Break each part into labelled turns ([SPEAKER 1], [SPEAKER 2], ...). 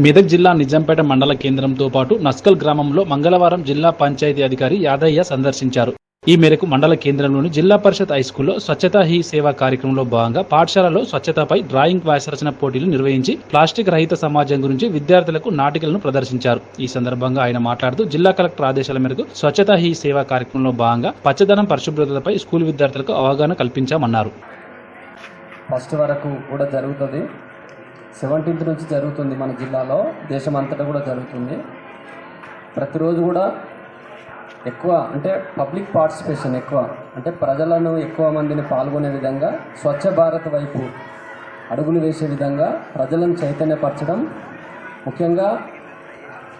[SPEAKER 1] మెదక్ జిల్లా నిజాంపేట మండల కేంద్రంతో పాటు నస్కల్ గ్రామంలో మంగళవారం జిల్లా పంచాయతీ అధికారి యాదయ్య సందర్శించారు. ఈ మేరకు మండల కేంద్రంలోని జిల్లా పరిషత్ హైస్కూల్లో స్వచ్ఛతా హీ సేవా కార్యక్రమంలో భాగంగా పాఠశాలలో స్వచ్ఛతపై డ్రాయింగ్ వ్యాసరచన పోటీలు నిర్వహించి ప్లాస్టిక్ రహిత సమాజం గురించి విద్యార్థులకు నాటికలను ప్రదర్శించారు. ఈ సందర్భంగా ఆయన మాట్లాడుతూ జిల్లా కలెక్టర్ ఆదేశాల మేరకు స్వచ్ఛతా హీ సేవా కార్యక్రమంలో భాగంగా పచ్చదనం పరిశుభ్రతపై స్కూల్ విద్యార్థులకు అవగాహన కల్పించామన్నారు.
[SPEAKER 2] ఫస్ట్ వరకు కూడా జరుగుతుంది. సెవెంటీన్త్ నుంచి జరుగుతుంది మన జిల్లాలో. దేశం అంతటా కూడా జరుగుతుంది. ప్రతిరోజు కూడా ఎక్కువ అంటే పబ్లిక్ పార్టిసిపేషన్ ఎక్కువ. అంటే ప్రజలను ఎక్కువ మందిని పాల్గొనే విధంగా స్వచ్ఛ భారత్ వైపు అడుగులు వేసే విధంగా ప్రజలను చైతన్యపరచడం. ముఖ్యంగా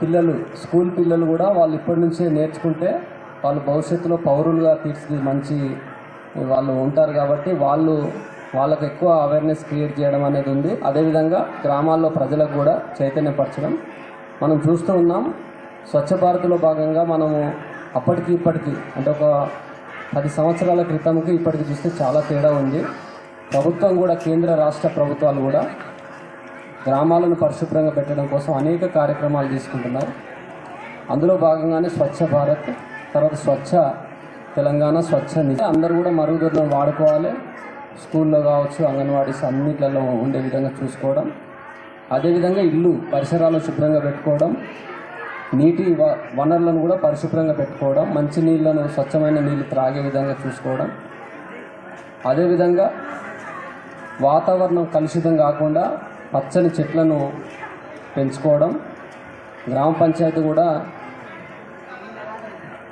[SPEAKER 2] పిల్లలు స్కూల్ పిల్లలు కూడా వాళ్ళు ఇప్పటి నుంచే నేర్చుకుంటే వాళ్ళు భవిష్యత్తులో పౌరులుగా తీర్చి మంచి వాళ్ళు ఉంటారు కాబట్టి వాళ్ళు వాళ్ళకు ఎక్కువ అవేర్నెస్ క్రియేట్ చేయడం అనేది ఉంది. అదేవిధంగా గ్రామాల్లో ప్రజలకు కూడా చైతన్యపరచడం. మనం చూస్తూ ఉన్నాం స్వచ్ఛ భారత్లో భాగంగా మనము అప్పటికి ఇప్పటికి అంటే ఒక పది సంవత్సరాల క్రితంకి ఇప్పటికి చూస్తే చాలా తేడా ఉంది. ప్రభుత్వం కూడా కేంద్ర రాష్ట్ర ప్రభుత్వాలు కూడా గ్రామాలను పరిశుభ్రంగా పెట్టడం కోసం అనేక కార్యక్రమాలు తీసుకుంటున్నారు. అందులో భాగంగానే స్వచ్ఛ భారత్ తర్వాత స్వచ్ఛ తెలంగాణ స్వచ్ఛ నిధి. అందరూ కూడా మరుగుదొడ్లను వాడుకోవాలి. స్కూల్లో కావచ్చు అంగన్వాడీస్ అన్నిట్లలో ఉండే విధంగా చూసుకోవడం. అదేవిధంగా ఇల్లు పరిసరాలు శుభ్రంగా పెట్టుకోవడం. నీటి వ- వనరులను కూడా పరిశుభ్రంగా పెట్టుకోవడం. మంచి నీళ్ళను స్వచ్ఛమైన నీళ్ళు త్రాగే విధంగా చూసుకోవడం. అదేవిధంగా వాతావరణం కలుషితం కాకుండా పచ్చని చెట్లను పెంచుకోవడం. గ్రామ పంచాయతీ కూడా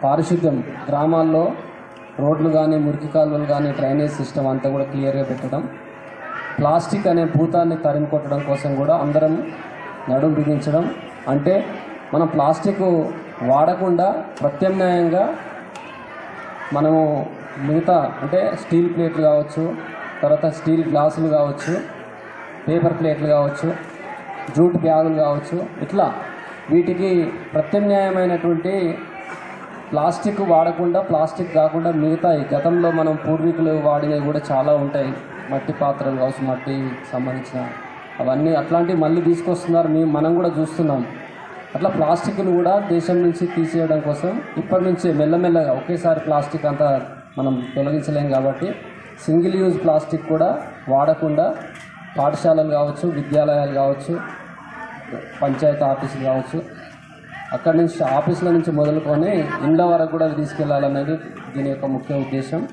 [SPEAKER 2] పారిశుద్ధ్యం గ్రామాల్లో రోడ్లు కానీ మురికి కాలువలు కానీ డ్రైనేజ్ సిస్టమ్ అంతా కూడా క్లియర్గా పెట్టడం. ప్లాస్టిక్ అనే భూతాన్ని తరిమి కొట్టడం కోసం కూడా అందరం నడుం బిగించడం. అంటే మనం ప్లాస్టిక్ వాడకుండా ప్రత్యామ్నాయంగా మనము మిగతా అంటే స్టీల్ ప్లేట్లు కావచ్చు తర్వాత స్టీల్ గ్లాసులు కావచ్చు పేపర్ ప్లేట్లు కావచ్చు జూట్ బ్యాగులు కావచ్చు ఇట్లా వీటికి ప్రత్యామ్నాయమైనటువంటి ప్లాస్టిక్ వాడకుండా ప్లాస్టిక్ కాకుండా మిగతా ఈ గతంలో మనం పూర్వీకులు వాడినవి కూడా చాలా ఉంటాయి. మట్టి పాత్రలు కావచ్చు మట్టి సంబంధించిన అవన్నీ అట్లాంటివి మళ్ళీ తీసుకొస్తున్నారు. మేము మనం కూడా చూస్తున్నాం. అట్లా ప్లాస్టిక్ను కూడా దేశం నుంచి తీసేయడం కోసం ఇప్పటి నుంచే మెల్లమెల్లగా ఒకేసారి ప్లాస్టిక్ అంతా మనం తొలగించలేం కాబట్టి సింగిల్ యూజ్ ప్లాస్టిక్ కూడా వాడకుండా పాఠశాలలు కావచ్చు విద్యాలయాలు కావచ్చు పంచాయతీ ఆఫీసులు కావచ్చు అక్కడి నుంచి ఆఫీసుల నుంచి మొదలుకొని ఇండ్ల వరకు కూడా తీసుకెళ్ళాలనేది దీని యొక్క ముఖ్య ఉద్దేశం.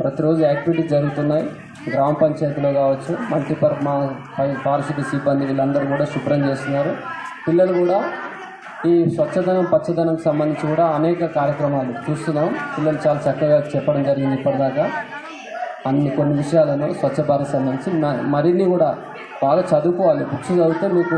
[SPEAKER 2] ప్రతిరోజు యాక్టివిటీ జరుగుతున్నాయి. గ్రామ పంచాయతీలో కావచ్చు మల్టీపర్ మా పై- పారిశుద్ధ్య సిబ్బంది వీళ్ళందరూ కూడా శుభ్రం చేస్తున్నారు. పిల్లలు కూడా ఈ స్వచ్ఛదనం పచ్చదనం సంబంధించి కూడా అనేక కార్యక్రమాలు చూస్తున్నాం. పిల్లలు చాలా చక్కగా చెప్పడం జరిగింది ఇప్పటిదాకా. అన్ని కొన్ని విషయాలను స్వచ్ఛ భారత్ సంబంధించి మరిన్ని కూడా బాగా చదువుకోవాలి. బుక్స్ చదివితే మీకు